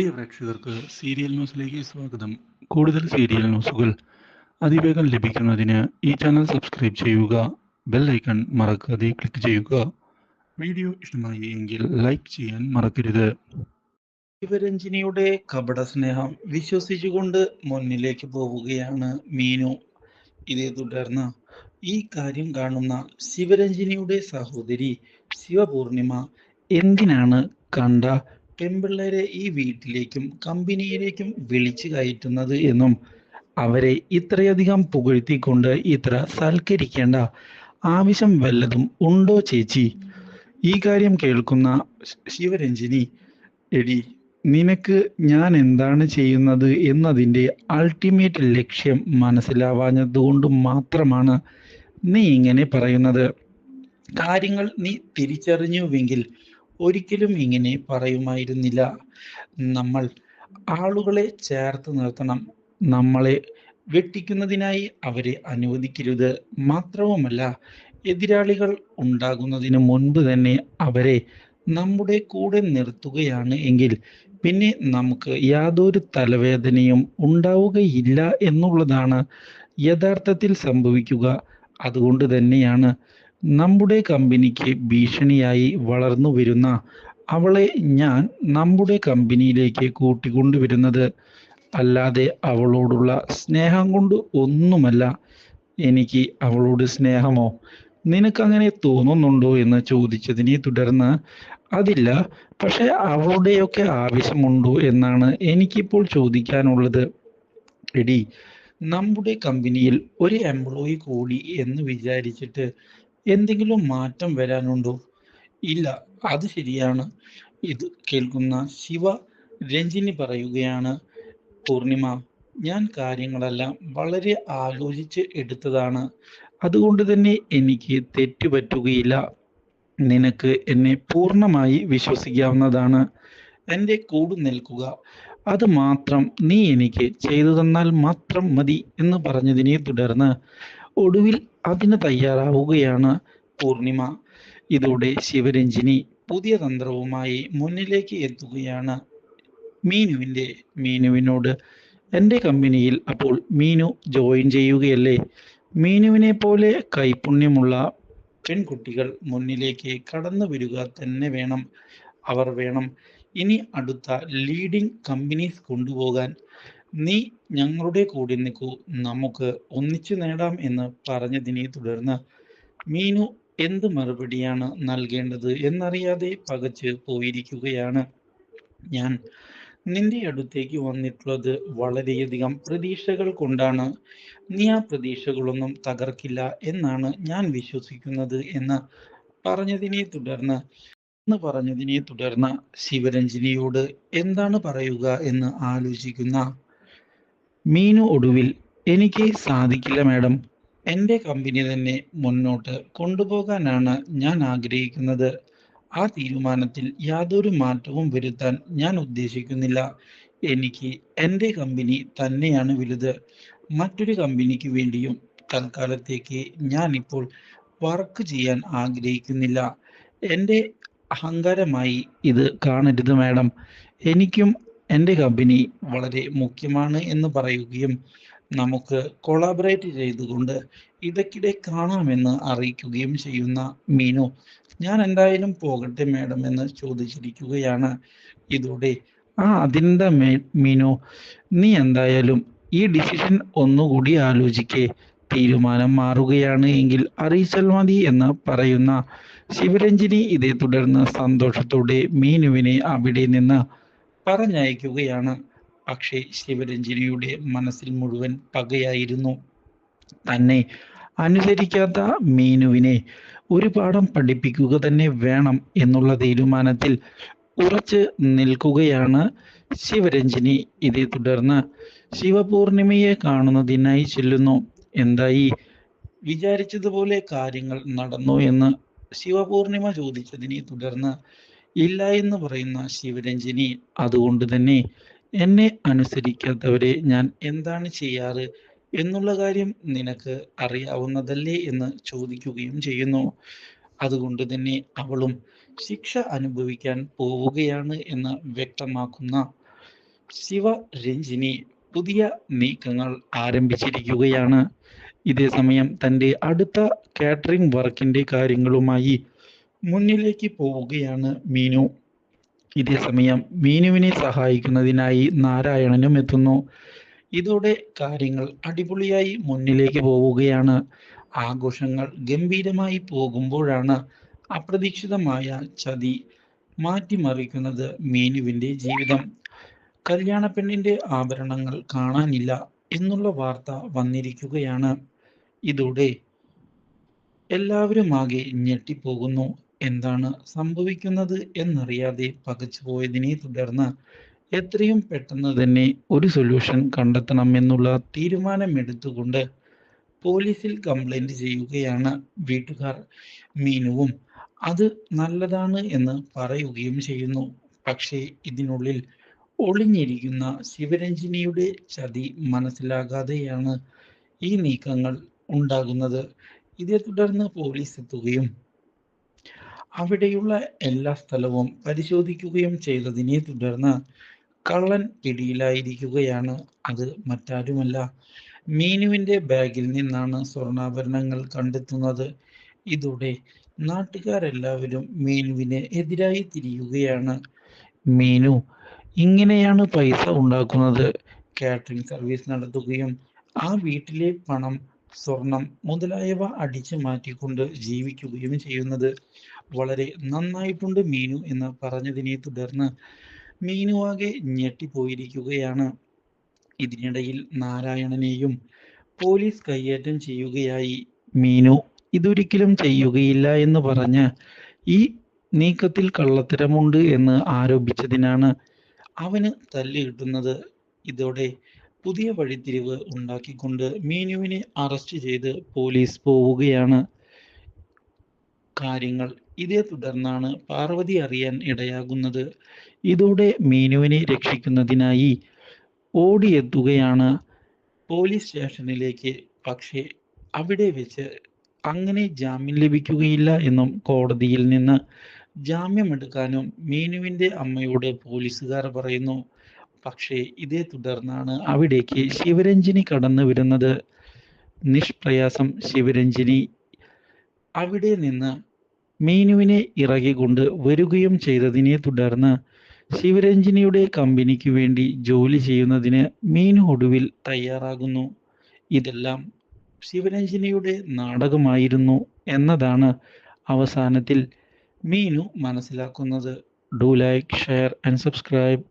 പ്രിയ പ്രേക്ഷകർക്ക് സീരിയൽ ന്യൂസിലേക്ക് സ്വാഗതം. കൂടുതൽ സീരിയൽ ന്യൂസുകൾ അതിവേഗം ലഭിക്കുന്നതിന് ഈ ചാനൽ സബ്സ്ക്രൈബ് ചെയ്യുക ബെൽ ഐക്കൺ മറക്കാതെ ക്ലിക്ക് ചെയ്യുക. വീഡിയോ ഇഷ്ടമായി എങ്കിൽ ലൈക്ക് ചെയ്യാൻ മറക്കരുത്. ശിവരഞ്ജിനിയുടെ കപട സ്നേഹം വിശ്വസിച്ചുകൊണ്ട് മുന്നിലേക്ക് പോവുകയാണ് മീനു. ഇതേ തുടർന്ന് ഈ കാര്യം കാണുന്ന ശിവരഞ്ജിനിയുടെ സഹോദരി ശിവപൂർണിമ എന്തിനാണ് കണ്ട പെൺപിള്ളേരെ ഈ വീട്ടിലേക്കും കമ്പനിയിലേക്കും വിളിച്ചു കയറ്റുന്നത് എന്നും അവരെ ഇത്രയധികം പുകഴ്ത്തിക്കൊണ്ട് ഇത്ര സൽക്കരിക്കേണ്ട ആവശ്യം വല്ലതും ഉണ്ടോ ചേച്ചി? ഈ കാര്യം കേൾക്കുന്ന ശിവരഞ്ജിനി എടി നിനക്ക് ഞാൻ എന്താണ് ചെയ്യുന്നത് എന്നതിന്റെ അൾട്ടിമേറ്റ് ലക്ഷ്യം മനസ്സിലാവാഞ്ഞതുകൊണ്ട് മാത്രമാണ് നീ ഇങ്ങനെ പറയുന്നത്. കാര്യങ്ങൾ നീ തിരിച്ചറിഞ്ഞുവെങ്കിൽ ഒരിക്കലും ഇങ്ങനെ പറയുമായിരുന്നില്ല. നമ്മൾ ആളുകളെ ചേർത്ത് നിർത്തണം. നമ്മളെ വെട്ടിക്കുന്നതിനായി അവരെ അനുവദിക്കരുത്. മാത്രവുമല്ല എതിരാളികൾ ഉണ്ടാകുന്നതിന് മുൻപ് തന്നെ അവരെ നമ്മുടെ കൂടെ നിർത്തുകയാണ് എങ്കിൽ പിന്നെ നമുക്ക് യാതൊരു തലവേദനയും ഉണ്ടാവുകയില്ല എന്നുള്ളതാണ് യഥാർത്ഥത്തിൽ സംഭവിക്കുക. അതുകൊണ്ട് തന്നെയാണ് നമ്മുടെ കമ്പനിക്ക് ഭീഷണിയായി വളർന്നു വരുന്ന അവളെ ഞാൻ നമ്മുടെ കമ്പനിയിലേക്ക് കൂട്ടിക്കൊണ്ടുവരുന്നത്. അല്ലാതെ അവളോടുള്ള സ്നേഹം കൊണ്ട് ഒന്നുമല്ല എനിക്ക് അവളോട് സ്നേഹമോ? നിനക്കങ്ങനെ തോന്നുന്നുണ്ടോ എന്ന് ചോദിച്ചതിനെ തുടർന്ന് അതില്ല പക്ഷെ അവളുടെയൊക്കെ ആവശ്യമുണ്ടോ എന്നാണ് എനിക്കിപ്പോൾ ചോദിക്കാനുള്ളത്. എടി നമ്മുടെ കമ്പനിയിൽ ഒരു എംപ്ലോയി കൂടി എന്ന് വിചാരിച്ചിട്ട് എന്തെങ്കിലും മാറ്റം വരാനുണ്ടോ? ഇല്ല അത് ശരിയാണ്. ഇത് കേൾക്കുന്ന ശിവ രഞ്ജിനി പറയുകയാണ് പൂർണിമ ഞാൻ കാര്യങ്ങളെല്ലാം വളരെ ആലോചിച്ച് എടുത്തതാണ്. അതുകൊണ്ട് തന്നെ എനിക്ക് തെറ്റുപറ്റുകയില്ല നിനക്ക് എന്നെ പൂർണമായി വിശ്വസിക്കാവുന്നതാണ്. എന്റെ കൂടെ നിൽക്കുക. അത് മാത്രം നീ എനിക്ക് ചെയ്തു തന്നാൽ മാത്രം മതി എന്ന് പറഞ്ഞതിനെ തുടർന്ന് ഒടുവിൽ അതിന് തയ്യാറാവുകയാണ് പൂർണിമ. ഇതോടെ ശിവരഞ്ജിനി പുതിയ തന്ത്രവുമായി മുന്നിലേക്ക് എത്തുകയാണ്. മീനുവിന്റെ മീനുവിനോട്. എന്റെ കമ്പനിയിൽ അപ്പോൾ മീനു ജോയിൻ ചെയ്യുകയല്ലേ? മീനുവിനെ പോലെ കൈപുണ്യമുള്ള പെൺകുട്ടികൾ മുന്നിലേക്ക് കടന്നു വരിക തന്നെ വേണം. അവർ വേണം ഇനി അടുത്ത ലീഡിംഗ് കമ്പനീസ് കൊണ്ടുപോകാൻ. നീ ഞങ്ങളുടെ കൂടെ നിൽക്കൂ. നമുക്ക് ഒന്നിച്ചു നേടാം എന്ന് പറഞ്ഞതിനെ തുടർന്ന് മീനു എന്ത് മറുപടിയാണ് നൽകേണ്ടത് എന്നറിയാതെ പകച്ച് പോയിരിക്കുകയാണ്. ഞാൻ നിന്റെ അടുത്തേക്ക് വന്നിട്ടുള്ളത് വളരെയധികം പ്രതീക്ഷകൾ കൊണ്ടാണ്. നീ ആ പ്രതീക്ഷകളൊന്നും തകർക്കില്ല എന്നാണ് ഞാൻ വിശ്വസിക്കുന്നത് എന്ന് പറഞ്ഞതിനെ തുടർന്ന് എന്ന് പറഞ്ഞതിനെ തുടർന്ന് ശിവരഞ്ജിനിയോട് എന്താണ് പറയുക എന്ന് ആലോചിക്കുന്ന മീനു ഒടുവിൽ എനിക്ക് സാധിക്കില്ല മാഡം. എന്റെ കമ്പനി തന്നെ മുന്നോട്ട് കൊണ്ടുപോകാനാണ് ഞാൻ ആഗ്രഹിക്കുന്നത്. ആ തീരുമാനത്തിൽ യാതൊരു മാറ്റവും വരുത്താൻ ഞാൻ ഉദ്ദേശിക്കുന്നില്ല. എനിക്ക് എന്റെ കമ്പനി തന്നെയാണ് വലുത്. മറ്റൊരു കമ്പനിക്ക് വേണ്ടിയും തൽക്കാലത്തേക്ക് ഞാൻ ഇപ്പോൾ വർക്ക് ചെയ്യാൻ ആഗ്രഹിക്കുന്നില്ല. എന്റെ അഹങ്കാരമായി ഇത് കാണരുത് മാഡം. എനിക്കും എന്റെ കമ്പനി വളരെ മുഖ്യമാണ് എന്ന് പറയുകയും നമുക്ക് കൊളാബറേറ്റ് ചെയ്തുകൊണ്ട് ഇടയ്ക്കിടെ കാണാമെന്ന് അറിയിക്കുകയും ചെയ്യുന്ന മീനു ഞാൻ എന്തായാലും പോകട്ടെ മാഡം എന്ന് ചോദിച്ചിരിക്കുകയാണ്. ഇതോടെ ആ അതിന്റെ മീനു നീ എന്തായാലും ഈ ഡിസിഷൻ ഒന്നുകൂടി ആലോചിക്കേ. തീരുമാനം മാറുകയാണ് എങ്കിൽ അറിയിച്ചാൽ മതി എന്ന് പറയുന്ന ശിവരഞ്ജിനി ഇതേ തുടർന്ന് സന്തോഷത്തോടെ മീനുവിനെ അവിടെ നിന്ന് പറഞ്ഞയക്കുകയാണ്. പക്ഷേ ശിവരഞ്ജിനിയുടെ മനസ്സിൽ മുഴുവൻ പകയായിരുന്നു. തന്നെ അനുസരിക്കാത്ത മീനുവിനെ ഒരു പാഠം പഠിപ്പിക്കുക തന്നെ വേണം എന്നുള്ള തീരുമാനത്തിൽ ഉറച്ച് നിൽക്കുകയാണ് ശിവരഞ്ജിനി. ഇതേ തുടർന്ന് ശിവപൂർണിമയെ കാണുന്നതിനായി ചെല്ലുന്നു. എന്തായി? വിചാരിച്ചതുപോലെ കാര്യങ്ങൾ നടന്നു എന്ന് ശിവപൂർണിമ ചോദിച്ചതിനെ തുടർന്ന് ഇല്ല എന്ന് പറയുന്ന ശിവരഞ്ജിനി അതുകൊണ്ട് തന്നെ എന്നെ അനുസരിക്കാത്തവരെ ഞാൻ എന്താണ് ചെയ്യാറ് എന്നുള്ള കാര്യം നിനക്ക് അറിയാവുന്നതല്ലേ എന്ന് ചോദിക്കുകയും ചെയ്യുന്നു. അതുകൊണ്ട് തന്നെ അവളും ശിക്ഷ അനുഭവിക്കാൻ പോവുകയാണ് എന്ന് വ്യക്തമാക്കുന്ന ശിവ രഞ്ജിനി പുതിയ നീക്കങ്ങൾ ആരംഭിച്ചിരിക്കുകയാണ്. ഇതേസമയം തന്റെ അടുത്ത കാറ്ററിംഗ് വർക്കിന്റെ കാര്യങ്ങളുമായി മുന്നിലേക്ക് പോവുകയാണ് മീനു. ഇതേസമയം മീനുവിനെ സഹായിക്കുന്നതിനായി നാരായണനും എത്തുന്നു. ഇതോടെ കാര്യങ്ങൾ അടിപൊളിയായി മുന്നിലേക്ക് പോവുകയാണ്. ആഘോഷങ്ങൾ ഗംഭീരമായി പോകുമ്പോഴാണ് അപ്രതീക്ഷിതമായ ചതി മാറ്റിമറിക്കുന്നത് മീനുവിന്റെ ജീവിതം. കല്യാണ പെണ്ണിന്റെ ആഭരണങ്ങൾ കാണാനില്ല എന്നുള്ള വാർത്ത വന്നിരിക്കുകയാണ്. ഇതോടെ എല്ലാവരും ആകെ ഞെട്ടിപ്പോകുന്നു. എന്താണ് സംഭവിക്കുന്നത് എന്നറിയാതെ പകച്ചുപോയതിനെ തുടർന്ന് എത്രയും പെട്ടെന്ന് തന്നെ ഒരു സൊല്യൂഷൻ കണ്ടെത്തണം എന്നുള്ള തീരുമാനമെടുത്തുകൊണ്ട് പോലീസിൽ കംപ്ലൈന്റ് ചെയ്യുകയാണ് വീട്ടുകാർ മീനുവും. അത് നല്ലതാണ് എന്ന് പറയുകയും ചെയ്യുന്നു. പക്ഷേ ഇതിനുള്ളിൽ ഒളിഞ്ഞിരിക്കുന്ന ശിവരഞ്ജിനിയുടെ ചതി മനസ്സിലാകാതെയാണ് ഈ നീക്കങ്ങൾ ഉണ്ടാകുന്നത്. ഇതേ തുടർന്ന് പോലീസ് എത്തുകയും അവിടെയുള്ള എല്ലാ സ്ഥലവും പരിശോധിക്കുകയും ചെയ്തതിനെ തുടർന്ന് കള്ളൻ പിടിയിലായിരിക്കുകയാണ്. അത് മറ്റാരുമല്ല. മീനുവിന്റെ ബാഗിൽ നിന്നാണ് സ്വർണാഭരണങ്ങൾ കണ്ടെത്തുന്നത്. ഇതോടെ നാട്ടുകാരെല്ലാവരും മീനുവിന് എതിരായി തിരിയുകയാണ്. മീനു ഇങ്ങനെയാണ് പൈസ ഉണ്ടാക്കുന്നത്. കാറ്ററിംഗ് സർവീസ് നടത്തുകയും ആ വീട്ടിലെ പണം സ്വർണം മുതലായവ അടിച്ചു മാറ്റിക്കൊണ്ട് ജീവിക്കുകയും ചെയ്യുന്നത്. വളരെ നന്നായിട്ടുണ്ട് മീനു എന്ന് പറഞ്ഞതിനെ തുടർന്ന് മീനു ആകെ ഞെട്ടിപ്പോയിരിക്കുകയാണ്. ഇതിനിടയിൽ നാരായണനെയും പോലീസ് കയ്യേറ്റം ചെയ്യുകയായി. മീനു ഇതൊരിക്കലും ചെയ്യുകയില്ല എന്ന് പറഞ്ഞ് ഈ നീക്കത്തിൽ കള്ളത്തരമുണ്ട് എന്ന് ആരോപിച്ചതിനാണ് അവന് തല്ല് കിട്ടുന്നത് ഇതോടെ പുതിയ വഴിത്തിരിവ് ഉണ്ടാക്കിക്കൊണ്ട് മീനുവിനെ അറസ്റ്റ് ചെയ്ത് പോലീസ് പോവുകയാണ്. കാര്യങ്ങൾ ഇതേ തുടർന്നാണ് പാർവതി അറിയാൻ ഇടയാകുന്നത്. ഇതോടെ മീനുവിനെ രക്ഷിക്കുന്നതിനായി ഓടിയെത്തുകയാണ് പോലീസ് സ്റ്റേഷനിലേക്ക്. പക്ഷേ അവിടെ വെച്ച് അങ്ങനെ ജാമ്യം ലഭിക്കുകയില്ല എന്നും കോടതിയിൽ നിന്ന് ജാമ്യമെടുക്കാനും മീനുവിന്റെ അമ്മയോട് പോലീസുകാർ പറയുന്നു. പക്ഷേ ഇതേ തുടർന്നാണ് അവിടേക്ക് ശിവരഞ്ജിനി കടന്നു വരുന്നത്. നിഷ്പ്രയാസം ശിവരഞ്ജിനി അവിടെ നിന്ന് മീനുവിനെ ഇറകിക്കൊണ്ട് വരികയും ചെയ്തതിനെ തുടർന്ന് ശിവരഞ്ജിനിയുടെ കമ്പനിക്ക് വേണ്ടി ജോലി ചെയ്യുന്നതിന് മീനു ഒടുവിൽ തയ്യാറാകുന്നു. ഇതെല്ലാം ശിവരഞ്ജിനിയുടെ നാടകമായിരുന്നു എന്നതാണ് അവസാനത്തിൽ മീനു മനസ്സിലാക്കുന്നത്. Do like share and subscribe.